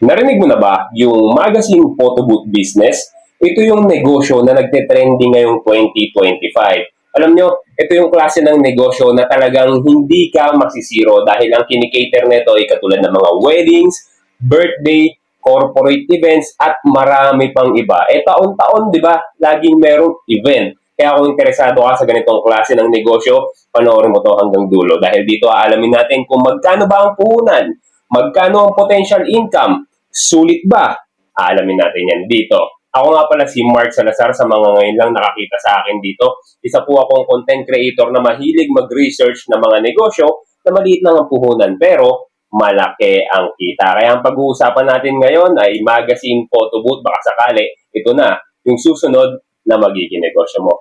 Narinig mo na ba yung magazine photo booth business? Ito yung negosyo na nagte-trending ngayong 2025. Alam nyo, ito yung klase ng negosyo na talagang hindi ka masisiro dahil ang kinikater nito ay katulad ng mga weddings, birthday, corporate events, at marami pang iba. Eh taon-taon, di ba, laging merong event. Kaya kung interesado ka sa ganitong klase ng negosyo, panoorin mo to hanggang dulo. Dahil dito aalamin natin kung magkano ba ang puhunan, magkano ang potential income, sulit ba? Aalamin natin yan dito. Ako nga pala si Mark Salazar sa mga ngayon lang nakakita sa akin dito. Isa po akong content creator na mahilig mag-research ng mga negosyo na maliit lang ang puhunan pero malaki ang kita. Kaya ang pag-uusapan natin ngayon ay magazine photo booth. Baka sakali, ito na yung susunod na magiging negosyo mo.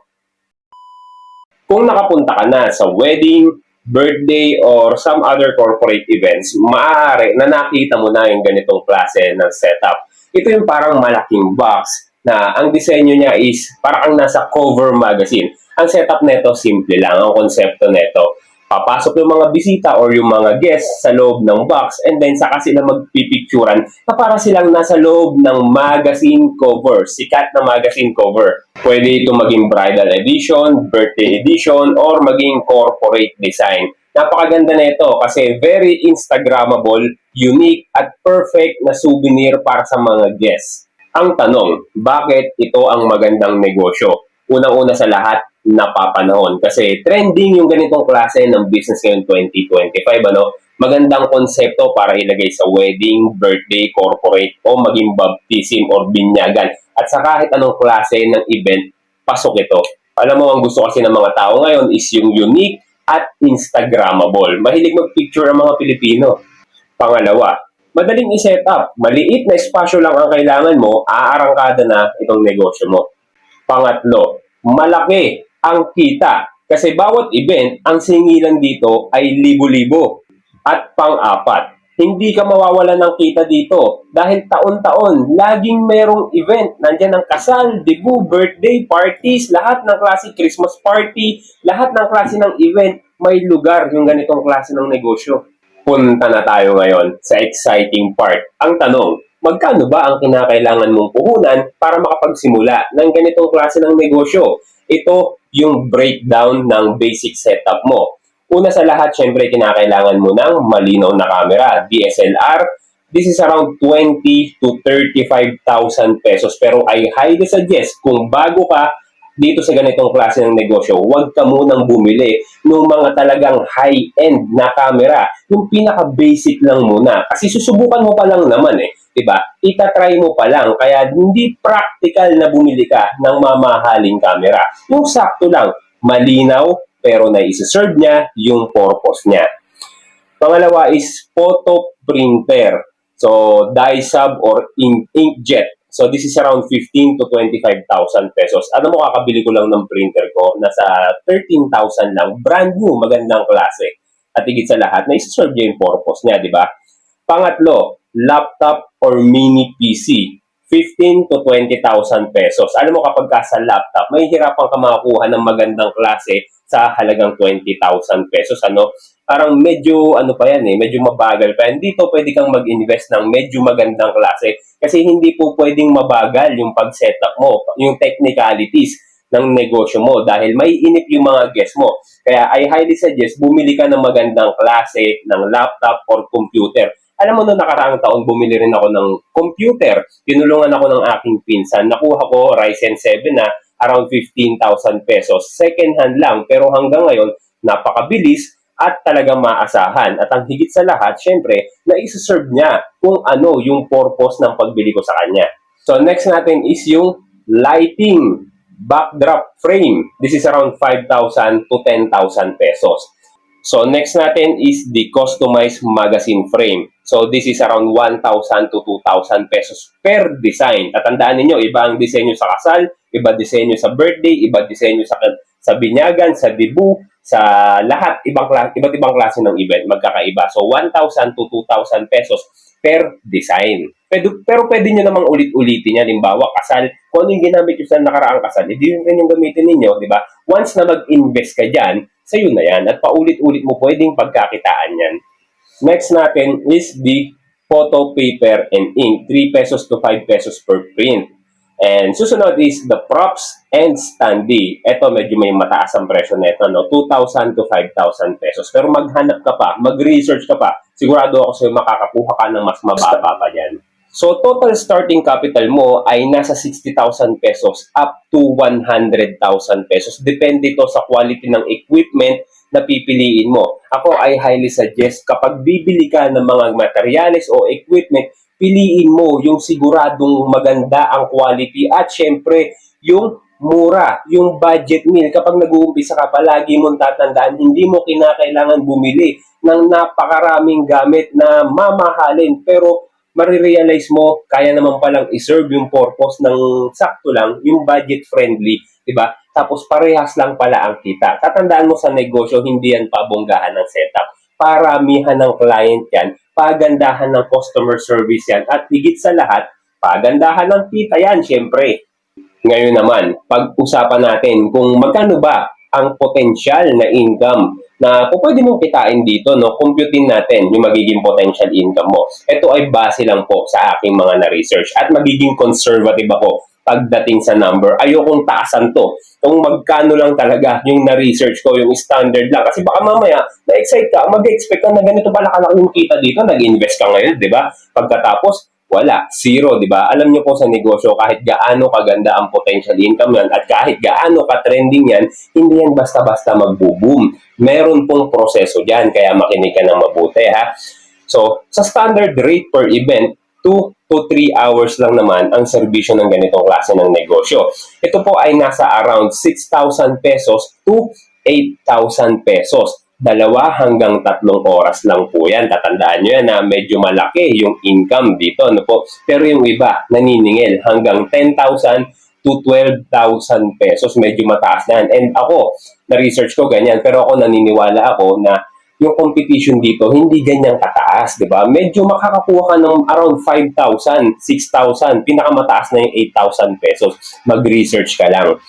Kung nakapunta ka na sa wedding, birthday, or some other corporate events, maaari na nakita mo na yung ganitong klase ng setup. Ito yung parang malaking box na ang disenyo niya is parang ang nasa cover magazine. Ang setup nito simple lang, ang konsepto nito. Papasok yung mga bisita or yung mga guests sa loob ng box and then saka sila magpipicturan na para silang nasa loob ng magazine cover, sikat na magazine cover. Pwede ito maging bridal edition, birthday edition, or maging corporate design. Napakaganda na ito kasi very Instagrammable, unique, at perfect na souvenir para sa mga guests. Ang tanong, bakit ito ang magandang negosyo? Unang-una sa lahat, napapanahon. Kasi trending yung ganitong klase ng business ngayon 2025. Ano? Magandang konsepto para ilagay sa wedding, birthday, corporate, o maging baptism or binyagan. At sa kahit anong klase ng event, pasok ito. Alam mo, ang gusto kasi ng mga tao ngayon is yung unique at Instagrammable. Mahilig mag-picture ang mga Pilipino. Pangalawa, madaling i-set up. Maliit na espasyo lang ang kailangan mo, aarangkada na itong negosyo mo. Pangatlo, malaki ang kita. Kasi bawat event, ang singilan dito ay libo-libo. At pang-apat, hindi ka mawawala ng kita dito dahil taon-taon, laging merong event. Nandyan ang kasal, debut, birthday, parties, lahat ng klase Christmas party, lahat ng klase ng event, may lugar yung ganitong klase ng negosyo. Punta na tayo ngayon sa exciting part. Ang tanong, magkano ba ang kinakailangan mong puhunan para makapagsimula ng ganitong klase ng negosyo? Ito yung breakdown ng basic setup mo. Una sa lahat, syempre, kinakailangan mo ng malinaw na camera. DSLR, this is around 20 to 35,000 pesos. Pero I highly suggest, kung bago ka dito sa ganitong klase ng negosyo, huwag ka munang bumili ng mga talagang high-end na camera. Yung pinaka-basic lang muna. Kasi susubukan mo pa lang naman eh. 'di ba? Itatry mo pa lang kaya hindi practical na bumili ka ng mamahaling camera. Yung sakto lang, malinaw pero na-serve niya yung purpose niya. Pangalawa is photo printer. So, dye sub or ink, inkjet. So, this is around 15 to 25,000 pesos. Ano mo, kakabili ko lang ng printer ko. Nasa 13,000 lang. Brand new, magandang klase. At higit sa lahat, na-serve niya yung purpose niya, di ba? Pangatlo, laptop or mini PC. 15 to 20,000 pesos. Alam mo kapag ka sa laptop, may hirapan ka makakuha ng magandang klase sa halagang 20,000 pesos. Ano? Parang medyo ano pa yan eh, medyo mabagal pa. Dito pwede kang mag-invest ng medyo magandang klase kasi hindi po pwedeng mabagal yung pag-setup mo, yung technicalities ng negosyo mo dahil may inip yung mga guests mo. Kaya I highly suggest bumili ka ng magandang klase ng laptop or computer. Alam mo, noong nakaraang taon, bumili rin ako ng computer. Tinulungan ako ng aking pinsan. Nakuha ko Ryzen 7 na around 15,000 pesos. Second hand lang, pero hanggang ngayon, napakabilis at talagang maasahan. At ang higit sa lahat, syempre, na serve niya kung ano yung purpose ng pagbili ko sa kanya. So next natin is yung lighting backdrop frame. This is around 5,000 to 10,000 pesos. So next natin is the customized magazine frame. So this is around 1,000 to 2,000 pesos per design. Tatandaan ninyo, iba ang disenyo sa kasal, iba disenyo sa birthday, iba disenyo sa sa binyagan, sa debut, sa lahat ibang iba't ibang klase ng event magkakaiba. So 1,000 to 2,000 pesos per design. Pero, pero pwede nyo namang ulit-ulitin yan. Halimbawa, kasal, kung ano yung ginamit nyo sa nakaraang kasal, hindi yun rin yung gamitin ninyo, di ba? Once na mag-invest ka dyan, sa'yo na yan. At paulit-ulit mo pwedeng pagkakitaan yan. Next natin is the photo, paper, and ink. 3 pesos to 5 pesos per print. And susunod is the props and standee. Ito medyo may mataas ang presyo nito, no? 2,000 to 5,000 pesos. Pero maghanap ka pa, mag-research ka pa, sigurado ako sa'yo makakakuha ka ng mas mababa pa dyan. So total starting capital mo ay nasa 60,000 pesos up to 100,000 pesos. Depende ito sa quality ng equipment na pipiliin mo. Ako ay highly suggest kapag bibili ka ng mga materyales o equipment, piliin mo yung siguradong maganda ang quality at syempre yung mura, yung budget meal. Kapag nag-uumpisa ka, palagi mong tatandaan, hindi mo kinakailangan bumili ng napakaraming gamit na mamahalin pero marirealize mo, kaya naman palang iserve yung purpose ng sakto lang, yung budget friendly, di ba? Tapos parehas lang pala ang kita. Tatandaan mo sa negosyo, hindi yan pabonggahan ng setup. Paramihan ng client yan, pagandahan ng customer service yan, at higit sa lahat, pagandahan ng kita yan, syempre. Ngayon naman, pag-usapan natin kung magkano ba ang potential na income na kung pwede mong kitain dito, no, computein natin yung magiging potential income mo. Ito ay base lang po sa aking mga na-research at magiging conservative ako pagdating sa number. Ayokong taasan to. Kung magkano lang talaga yung na-research ko, yung standard lang. Kasi baka mamaya, na-excite ka, mag-expect ka na ganito pala kalaki yung kita dito, nag-invest ka ngayon, di ba? Pagkatapos, wala, zero, di ba? Alam niyo po sa negosyo, kahit gaano kaganda ang potential income yan at kahit gaano ka-trending yan, hindi yan basta-basta magbo-boom. Meron pong proseso dyan, kaya makinig ka ng mabuti, ha? So, sa standard rate per event, 2 to 3 hours lang naman ang serbisyo ng ganitong klase ng negosyo. Ito po ay nasa around 6,000 pesos to 8,000 pesos dalawa hanggang tatlong oras lang po yan. Tatandaan nyo yan na medyo malaki yung income dito. Ano po? Pero yung iba, naniningil hanggang 10,000 to 12,000 pesos. Medyo mataas na yan. And ako, na-research ko ganyan. Pero ako naniniwala ako na yung competition dito hindi ganyang kataas, di ba? Medyo makakakuha ka ng around 5,000, 6,000, pinakamataas na yung 8,000 pesos. Mag-research ka lang.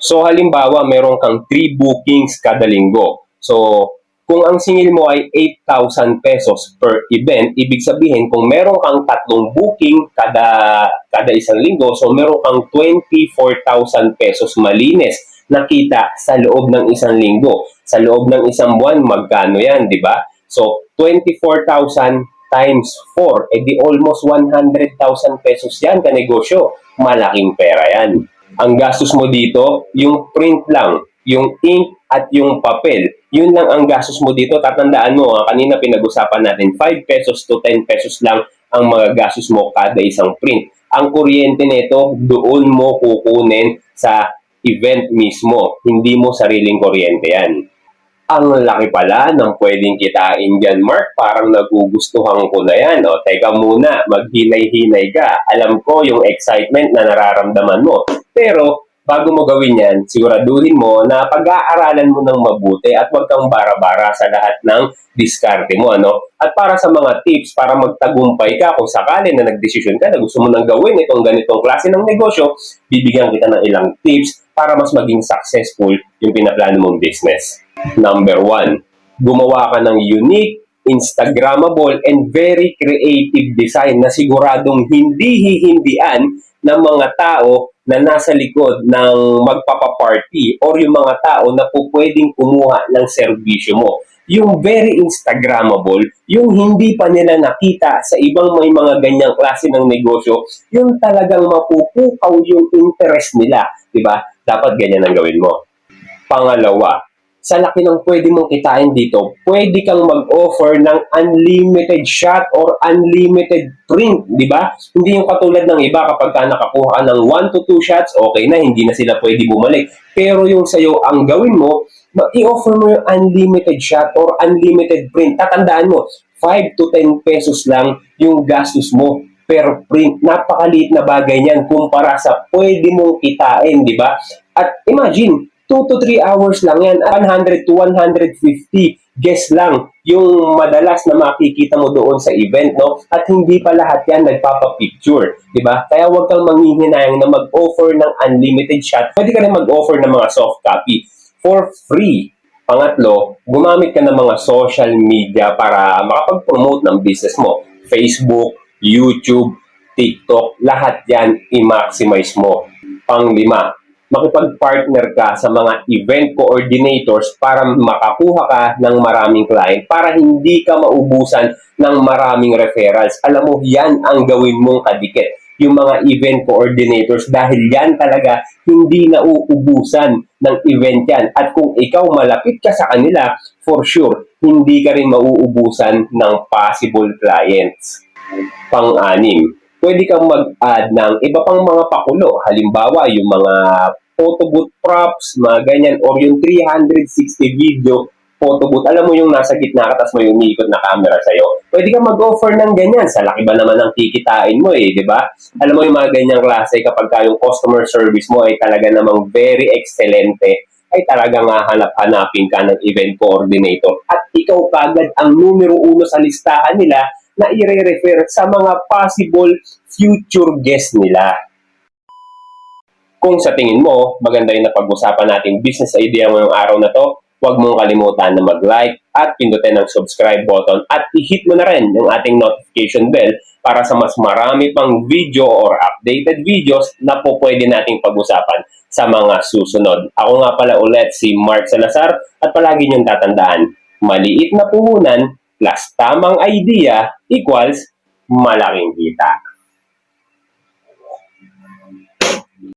So halimbawa, meron kang 3 bookings kada linggo. So, kung ang singil mo ay 8,000 pesos per event, ibig sabihin kung meron kang tatlong booking kada kada isang linggo, so meron kang 24,000 pesos malinis na kita sa loob ng isang linggo. Sa loob ng isang buwan, magkano yan, di ba? So, 24,000 times 4, edi almost 100,000 pesos yan ka negosyo. Malaking pera yan. Ang gastos mo dito, yung print lang, yung ink at yung papel. Yun lang ang gastos mo dito. Tatandaan mo, ah, kanina pinag-usapan natin, 5 pesos to 10 pesos lang ang mga gastos mo kada isang print. Ang kuryente nito, doon mo kukunin sa event mismo. Hindi mo sariling kuryente yan. Ang laki pala ng pwedeng kitain dyan, Mark. Parang nagugustuhan ko na yan. O, teka muna, maghinay-hinay ka. Alam ko yung excitement na nararamdaman mo. Pero, bago mo gawin yan, siguraduhin mo na pag-aaralan mo ng mabuti at huwag kang bara-bara sa lahat ng diskarte mo. Ano? At para sa mga tips, para magtagumpay ka kung sakali na nagdesisyon ka na gusto mo nang gawin itong ganitong klase ng negosyo, bibigyan kita ng ilang tips para mas maging successful yung pinaplano mong business. Number one, gumawa ka ng unique, Instagrammable, and very creative design na siguradong hindi hihindian ng mga tao na nasa likod ng magpapaparty or yung mga tao na po pwedeng kumuha ng serbisyo mo. Yung very Instagrammable, yung hindi pa nila nakita sa ibang may mga ganyang klase ng negosyo, yung talagang mapupukaw yung interest nila, ba? Dapat ganyan ang gawin mo. Pangalawa, sa laki ng pwede mong kitain dito, pwede kang mag-offer ng unlimited shot or unlimited print, di ba? Hindi yung katulad ng iba kapag ka nakakuha ka ng 1 to 2 shots, okay na, hindi na sila pwede bumalik. Pero yung sa'yo, ang gawin mo, i-offer mo yung unlimited shot or unlimited print. Tatandaan mo, 5 to 10 pesos lang yung gastos mo per print. Napakaliit na bagay niyan kumpara sa pwede mong kitain, di ba? At imagine, 2 to 3 hours lang yan. 100 to 150 guests lang yung madalas na makikita mo doon sa event, no? At hindi pa lahat yan nagpapapicture, di ba? Kaya huwag kang manghihinayang na mag-offer ng unlimited shot. Pwede ka rin mag-offer ng mga soft copy for free. Pangatlo, gumamit ka ng mga social media para makapag-promote ng business mo. Facebook, YouTube, TikTok, lahat yan i-maximize mo. Panglima, makipag-partner ka sa mga event coordinators para makakuha ka ng maraming client para hindi ka maubusan ng maraming referrals. Alam mo, yan ang gawin mong kadikit. Yung mga event coordinators dahil yan talaga hindi nauubusan ng event yan. At kung ikaw malapit ka sa kanila, for sure, hindi ka rin mauubusan ng possible clients. Pang-anim, pwede kang mag-add ng iba pang mga pakulo. Halimbawa, yung mga photo booth props, mga ganyan, or yung 360 video photo booth. Alam mo yung nasa gitna ka, tapos may umiikot na camera sa'yo. Pwede kang mag-offer ng ganyan. Sa laki ba naman ang kikitain mo eh, di ba? Alam mo yung mga ganyang klase kapag ka yung customer service mo ay talaga namang very excelente, ay talagang hahanap-hanapin ka ng event coordinator. At ikaw kagad ang numero uno sa listahan nila na i-refer sa mga possible future guests nila. Kung sa tingin mo, maganda rin na pag-usapan natin business idea ngayong araw na to, huwag mong kalimutan na mag-like at pindutin ang subscribe button at i-hit mo na rin yung ating notification bell para sa mas marami pang video or updated videos na po pwede nating pag-usapan sa mga susunod. Ako nga pala ulit si Mark Salazar at palagi niyong tatandaan, maliit na puhunan plus tamang idea equals malaking kita.